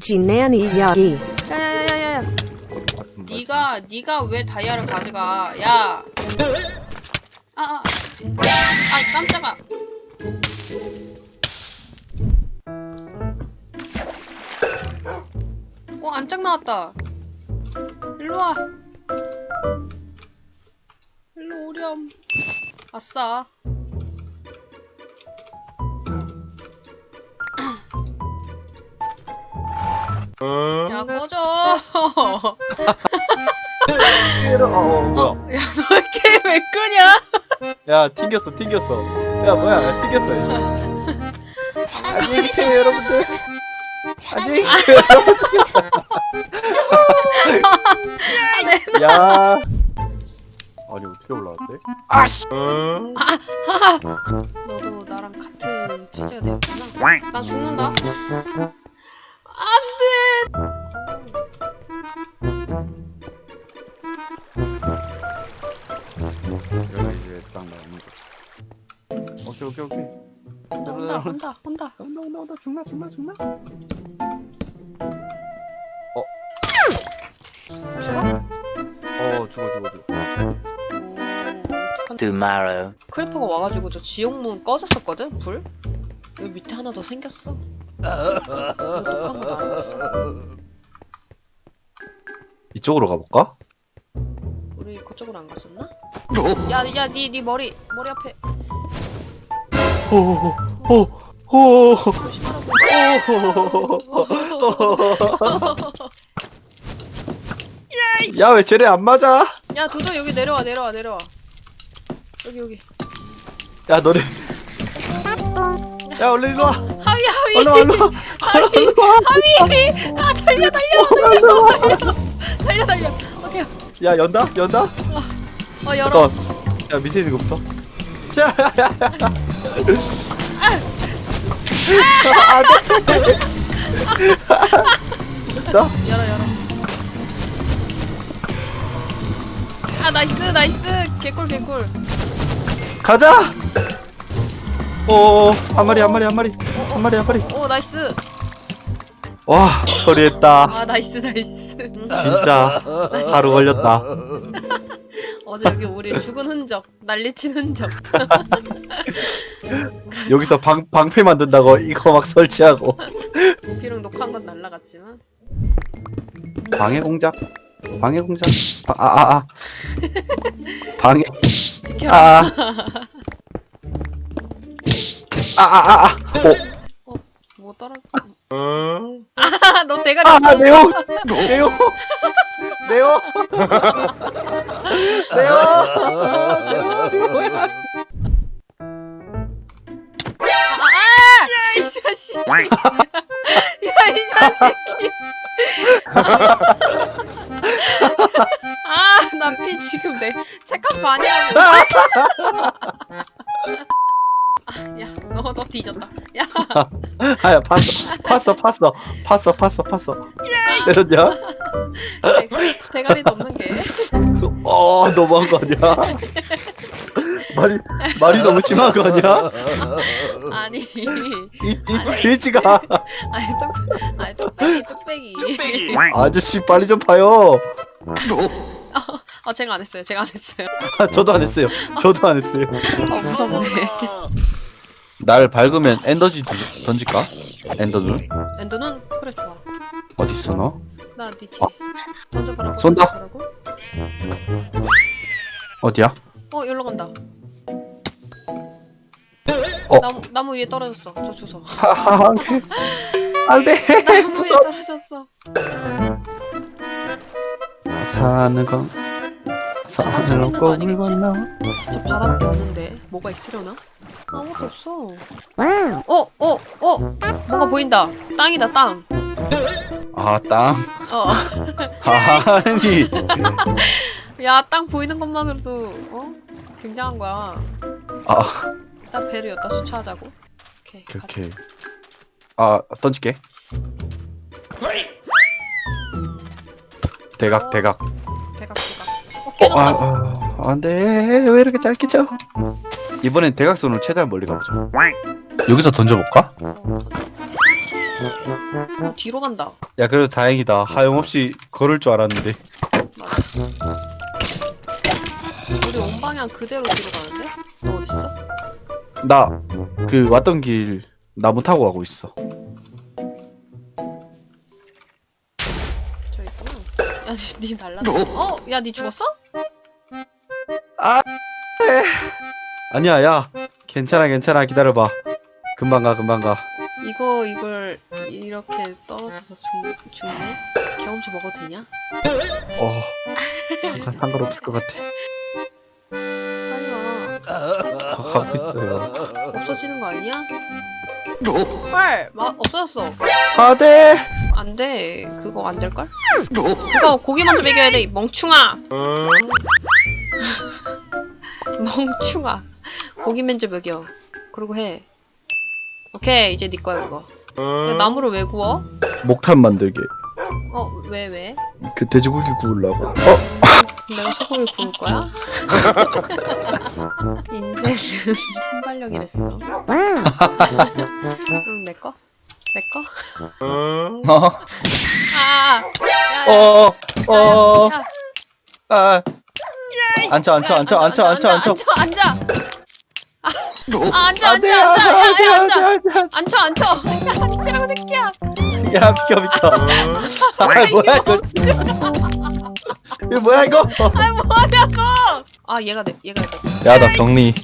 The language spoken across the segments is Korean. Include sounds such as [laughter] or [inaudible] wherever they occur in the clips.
Jinani Yagi. 야야야야야. 네가 네가 왜 다이아를 가져가? 야. 아아. 아, 깜짝아. 어 안짝 나왔다. 일로와. 일로 오렴. 아싸 야 꺼져 어, 뭐야? 어, 야, 너 이렇게 왜 끄냐? 야, 튕겼어, 튕겼어. 야, 뭐야? 야, 튕겼어. 씨. 안녕히 계세요, 여러분들. 안녕히 계세요, 여러분들. 야. 아니, 어떻게 올라왔대? 아씨. 너도 나랑 같은 체제가 되었구나. 나 죽는다. 온다, 온다, 온다, 온다. 온다. 죽나, 죽나, 죽나. 죽어? 어, 죽어, 죽어, 죽어. 오, tomorrow. 크리퍼가 와가지고 저 지옥문 꺼졌었거든? 불? 여기 밑에 하나 더 생겼어. 이거 [laughs] 거. 이쪽으로 가볼까? 우리 그쪽으로 안 갔었나? 야, 야, 니, 니 머리, 머리 앞에 호, 호, 호, 호. 야, 왜 쟤네 안 맞아? 야, 두두 여기 내려와, 내려와, 내려와. 여기, 여기. 야, 너네. 야, 얼른 일로 와. 하위, 하위. 얼른 와, 얼른 와. 하위, 하위. 아, 달려, 달려, 달려, 달려, 달려, 달려. 오케이. 야, 연다? 연다? 어, 열어. 잠깐만. 야, 밑에 있는 거부터. 자. [laughs] 나? 열어, 열어. 아, 나이스, 나이스. 개꿀, 개꿀. 가자! 오, 한 마리, 한 마리, 한 마리. 한 마리, 한 마리. 오, 나이스. 와, 처리했다. 아, 나이스, 나이스. 진짜 하루 걸렸다. [laughs] 어제 여기 우리 죽은 흔적, 난리친 흔적. [laughs] 여기서 방, 방패 만든다고 이거 막 설치하고. 비록 녹화한 건 날라갔지만. 방해 공작? 방해 공작? 아, 아, 아. 아. 방해. 비켜라. 아. 아, 아, 아, 아. 어. 뭐 떨어? 아, 너 대가리 아, 없어. 네오! 네오! 네오! 네오! 네오야! 아, 이 자식. 야, 이 자식이. 아, 나 피 지금 내 색깔 반이라고. 아, 야, 너, 너 뒤졌다. 야, 아야, 팠어. 팠어, 팠어. 팠어, 팠어, 팠어. 때렸냐? 대, 대가리도 없는 게. 어, 너무한 거 아니야? [laughs] 말이, 말이 너무 심한 거 아니야? 아니, 이, 이 돼지가. [laughs] 아니, 뚝, 아니, 뚝배기, 뚝배기. 아저씨, 빨리 좀 봐요. 어, [laughs] 제가 안 했어요. 제가 안 했어요. 아, 저도 안 했어요. 저도 안 했어요. 어, 무섭네. 날 밝으면 엔더지 던- 던질까? 엔더는? 엔드는 그래 좋아. 어디 있어 너? 나니 뒤. 어. 던져봐라고. 쏜다. 던져봐라고. 어디야? 어, 여기로 간다. 어. 나무 나무 위에 떨어졌어. 저. [laughs] 하하, 안돼. [laughs] 나무 위에 떨어졌어. 사는 건 산을 거 넘고 아니겠지? 물 건너. 진짜 바다밖에 없는데 뭐가 있으려나? 아무것도 없어. 어, 어, 어. 뭔가 보인다. 땅이다, 땅. 아 땅. 어. [laughs] 아니. 야, 땅 보이는 것만으로도 어? 굉장한 거야. 아 일단 배를 여기다 수차하자고. 오케이. 가자. 그렇게. 아 던질게. 대각 대각. 대각 대각. 어, 어, 깨졌다. 아, 아, 안 돼 왜 이렇게 짧게 쳐? 이번엔 대각선으로 최대한 멀리 가보자. 여기서 던져볼까? 어, 던져. 어, 뒤로 간다. 야 그래도 다행이다 하염없이 걸을 줄 알았는데 우리 온 방향 그대로 뒤로 가는데? 너 어딨어? 나 그 왔던 길 나무 타고 가고 있어 저 있구나. 야, 니, 니 날라다. 어? 야, 니 죽었어? 아니야 야 괜찮아 괜찮아 기다려봐 금방 가 금방 가 이거, 이걸 이렇게 떨어져서 죽, 죽네? 경험치 먹어도 되냐? 어 상- 상관없을 것 같아 저 가고 있어요 없어지는 거 아니야? 헐! 마, 없어졌어. 아네 안 돼. 그거 안 될걸? 그거 고기 먼저 먹여야 돼, 이 멍충아! [laughs] 멍충아. 고기 먼저 먹여. 그리고 해. 오케이, 이제 네 거야, 그거. 야, 나무를 왜 구워? 목탄 만들게 어, 왜, 왜? 그 돼지고기 구우려고 어? 내가 소고기 구울 거야? [laughs] 인생은 [laughs] 순발력이랬어. 그럼 내 거? 내 거? 어? 아! 야, 야, 어? 어? 야, 아 앉아 앉아 앉아 앉아 앉아 앉아 앉아, 앉아. 아, 아, 앉아, 안 돼 앉아, 앉아, 야, 안돼 야, 안돼 앉아. 안돼 앉혀, 앉혀. 야, 앉으라고, 새끼야. 야 비켜 비켜 아 뭐야 이거 이거 뭐야 이거 아, 뭐하냐고. 아, 얘가 돼, 얘가 돼. 야 나 격리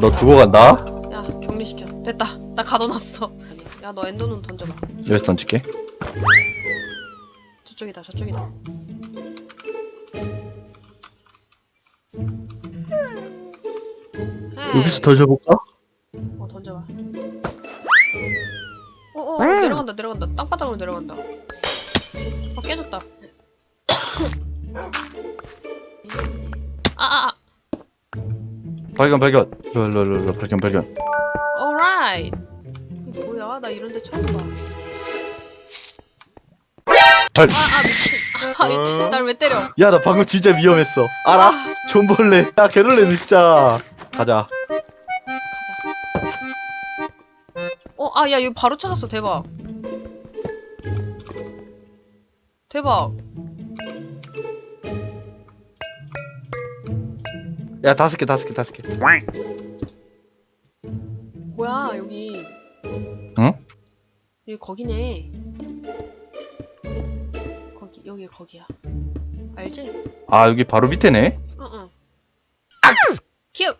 너 두고 간다 야, 격리시켜. 됐다. 나 가둬놨어. 야, 너 엔더눈 던져봐. 여기서 던질게 저쪽이다, 저쪽이다. 헤이. 여기서 던져볼까? 어 던져봐. 어어 어, 내려간다 내려간다 땅바닥으로 내려간다. 어 깨졌다. 발견 발견 롤롤롤 발견 발견 alright. 뭐야 나 이런데 처음 봐. 헐. 아아 미친. 아 미친 날 왜 때려? 야 나 방금 진짜 위험했어 알아? 아, 존벌레 야 개놀래는 진짜 가자 가자. 어아 야 이거 바로 찾았어 대박. 대박. 야 다섯 개 다섯 개 다섯 개. 뭐야 여기. 응? 여기 거기네. 거기 여기 거기야. 알지? 아 여기 바로 밑에네? 어어. 키읔